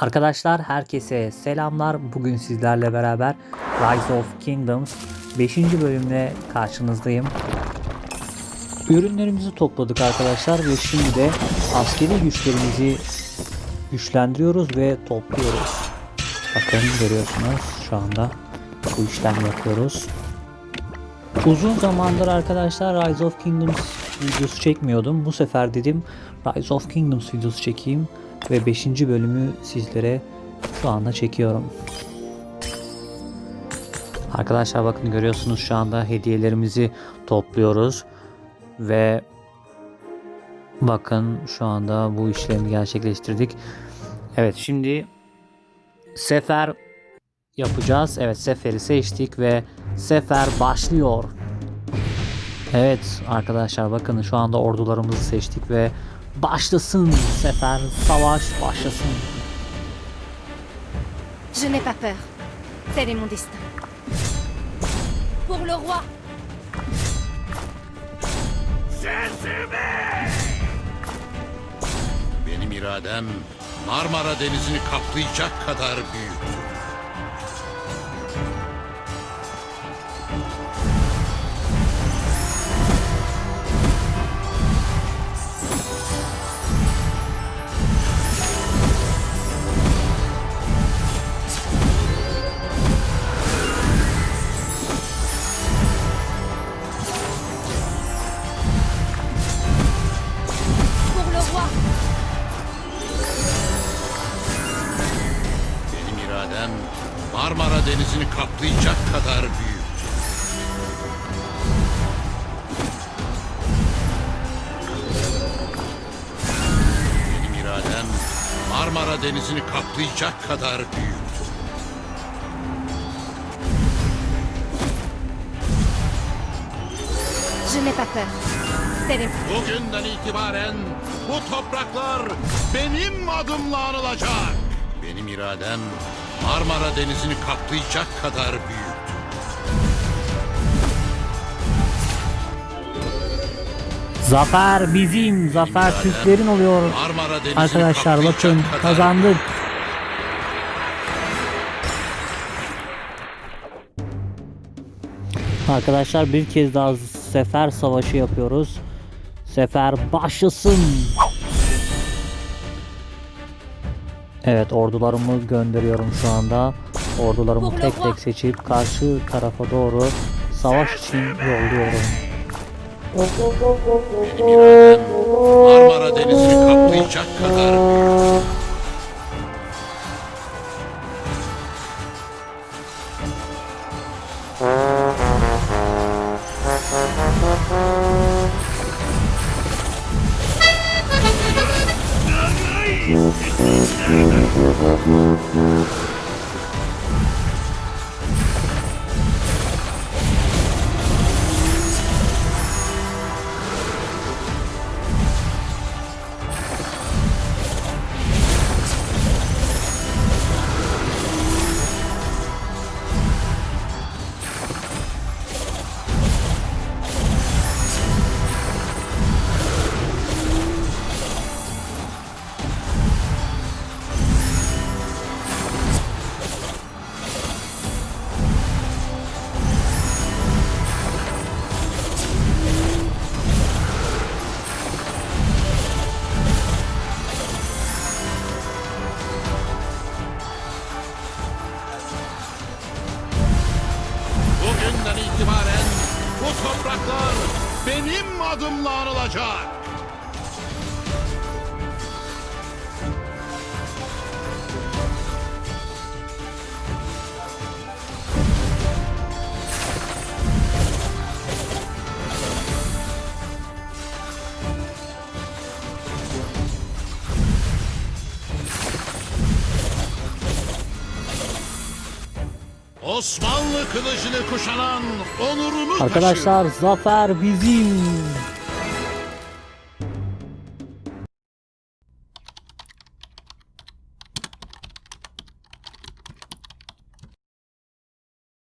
Arkadaşlar herkese selamlar. Bugün sizlerle beraber Rise of Kingdoms 5. bölümle karşınızdayım. Ürünlerimizi topladık arkadaşlar ve şimdi de askeri güçlerimizi güçlendiriyoruz ve topluyoruz. Bakın görüyorsunuz şu anda bu işlem yapıyoruz. Uzun zamandır arkadaşlar Rise of Kingdoms videosu çekmiyordum. Bu sefer dedim Rise of Kingdoms videosu çekeyim ve 5. bölümü sizlere şu anda çekiyorum. Arkadaşlar bakın görüyorsunuz şu anda hediyelerimizi topluyoruz ve bakın şu anda bu işlemi gerçekleştirdik. Evet şimdi sefer yapacağız. Evet seferi seçtik ve sefer başlıyor. Evet arkadaşlar bakın şu anda ordularımızı seçtik ve başlasın sefer savaş başlasın. Je n'ai pas peur. Tel est mon destin. Pour le roi Benim iradem Marmara Denizi'ni kaplayacak kadar büyüktür. İradem Marmara Denizi'ni kaplayacak kadar büyüktür. Benim iradem Marmara Denizi'ni kaplayacak kadar büyüktür. Je n'ai pas peur. Est... Bugünden itibaren bu topraklar benim adımla anılacak. Benim iradem Marmara Denizi'ni kaplayacak kadar büyüktür. Zafer bizim, zafer Türklerin oluyor. Marmara Denizi'ni Arkadaşlar kaplayacak bakın kadar kazandık. Arkadaşlar bir kez daha sefer savaşı yapıyoruz. Sefer başlasın. Evet ordularımı gönderiyorum şu anda. Ordularımı tek tek seçip karşı tarafa doğru savaş için yolluyorum. Marmara Denizi'ni kaplayacak kadar Bugünden itibaren bu topraklar benim adımla anılacak. Osmanlı kılıcını kuşanan onurunu taşır. Arkadaşlar zafer bizim.